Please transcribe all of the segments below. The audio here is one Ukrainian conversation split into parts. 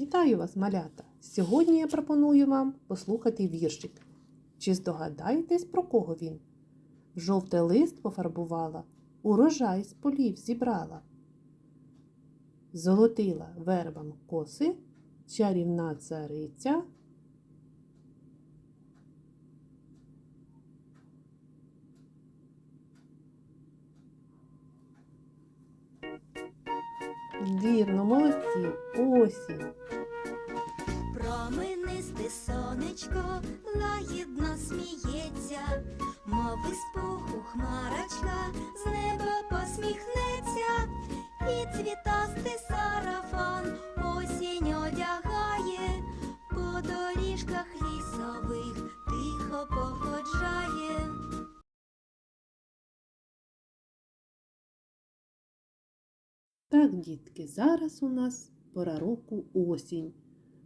Вітаю вас, малята! Сьогодні я пропоную вам послухати віршик. Чи здогадаєтесь, про кого він? Жовтий лист пофарбувала, урожай з полів зібрала. Золотила вербам коси, чарівна цариця. Вірно, молодці, осінь. Променисте сонечко лагідно сміється, мови спуху пуху хмарочка з неба посміхнеться, і цвітасте сарафан Так, дітки, зараз у нас пора року осінь.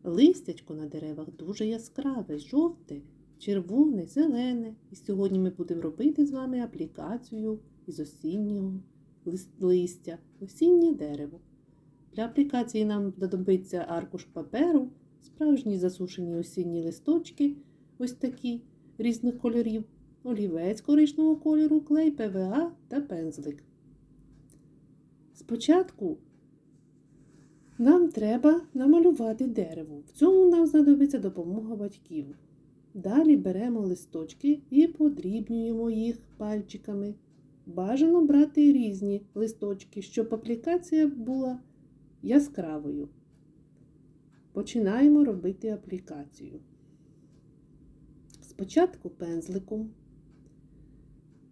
Листячко на деревах дуже яскраве, жовте, червоне, зелене. І сьогодні ми будемо робити з вами аплікацію із осіннього листя, осіннє дерево. Для аплікації нам знадобиться аркуш паперу, справжні засушені осінні листочки, ось такі різних кольорів, олівець коричневого кольору, клей ПВА та пензлик. Спочатку нам треба намалювати дерево. В цьому нам знадобиться допомога батьків. Далі беремо листочки і подрібнюємо їх пальчиками. Бажано брати різні листочки, щоб аплікація була яскравою. Починаємо робити аплікацію. Спочатку пензликом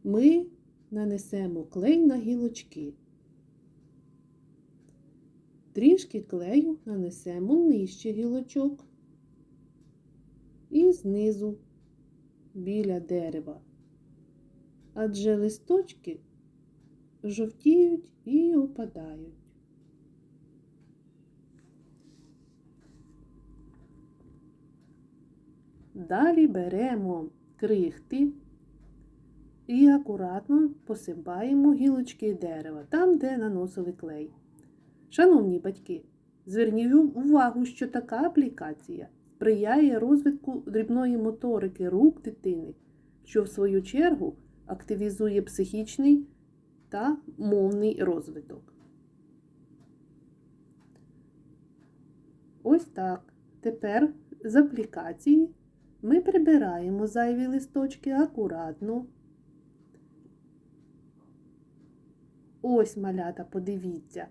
ми нанесемо клей на гілочки. Трішки клею нанесемо нижче гілочок і знизу біля дерева. Адже листочки жовтіють і опадають. Далі беремо крихти і акуратно посипаємо гілочки дерева там, де наносили клей. Шановні батьки, зверніть увагу, що така аплікація сприяє розвитку дрібної моторики рук дитини, що в свою чергу активізує психічний та мовний розвиток. Ось так. Тепер з аплікації ми прибираємо зайві листочки акуратно. Ось малята, подивіться.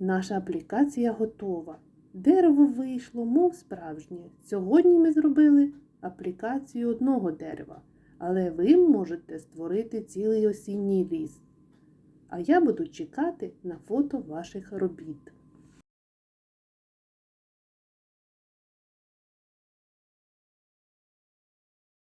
Наша аплікація готова. Дерево вийшло, мов справжнє. Сьогодні ми зробили аплікацію одного дерева, але ви можете створити цілий осінній ліс. А я буду чекати на фото ваших робіт.